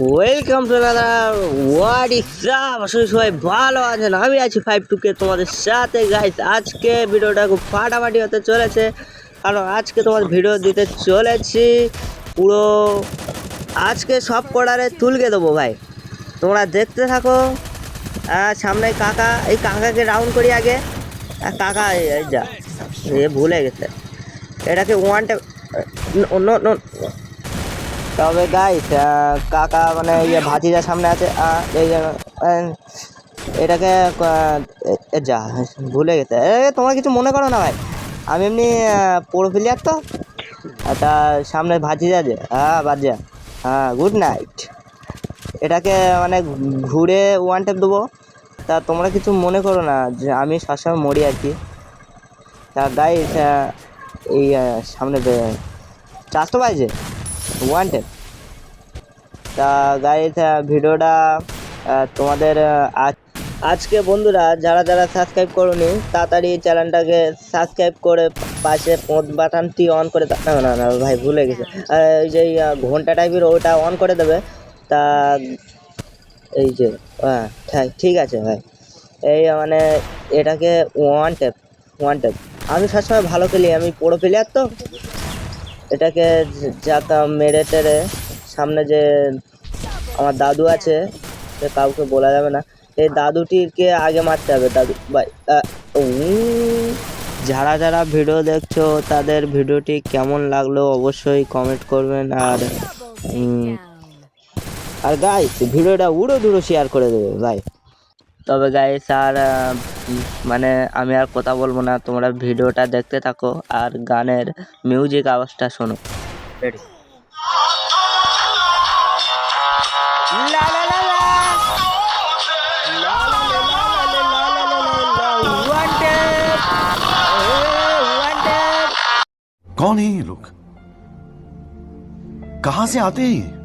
Welcome to what is up আসলে সবাই ভালো আছেন। আমি আছি ফাইভ টুকে তোমাদের সাথে। গাইস আজকে ভিডিওটা খুব ফাটাফাটি হতে চলেছে। কারণ আজকে তোমার ভিডিও দিতে চলেছি। পুরো আজকে সব কড়ারে তুলকে দেবো ভাই। তোমরা দেখতে থাকো। সামনে কাকা, এই কাকাকে রাউন্ড করি আগে। কাকা যা। এ ভুলে গেছে। এটাকে ওয়ানটা তবে গাইস কাকা মানে ইয়ে ভাতিজার সামনে আছে এই এটাকে যা, ভুলে গেছে। এ তোমরা কিছু মনে করো না ভাই। আমি এমনি প্রো প্লেয়ার তো। তা সামনে ভাতিজা যে হ্যাঁ বাজা হ্যাঁ গুড নাইট এটাকে মানে ঘুরে ওয়ান টেপ দেবো। তা তোমরা কিছু মনে করো না, যে আমি সবসময় মরি আর কি। তা গাইস এই সামনে বে- চারশো পাইছে? ওয়ান তা গাইস ভিডিওটা তোমাদের আজ- আজকে বন্ধুরা, যারা যারা সাবস্ক্রাইব করোনি, তাড়াতাড়ি চ্যানেলটাকে সাবস্ক্রাইব করে পাশে পোঁত বাটনটি অন করে না না না, ভাই ভুলে গেছে। এই যে ঘণ্টা টাইপের ওটা অন করে দেবে। তা এই যে হ্যাঁ ঠিক- ঠিক আছে ভাই। এই মানে এটাকে ওয়ান টেপ ওয়ান টেপ আমি সবসময় ভালো খেলি, আমি পুরো প্লেয়ার তো। এটাকে যাতা মেরে টেরে সামনে যে আমার দাদু আছে, সে কাউকে বলা যাবে না। এই দাদুটিকে আগে মারতে হবে, দাদু, ভাই যারা যারা ভিডিও দেখছ, তাদের ভিডিওটি কেমন লাগল অবশ্যই কমেন্ট করবেন আর আর গাইস ভিডিওটা উড়ো দুড়ো শেয়ার করে দেবে ভাই তবে গাইস আর মানে আমি আর কথা বলব না, তোমরা ভিডিওটা দেখতে থাকো, আর গানের মিউজিক আওয়াজটা শোনো। कौन है ये लोग? कहां से आते हैं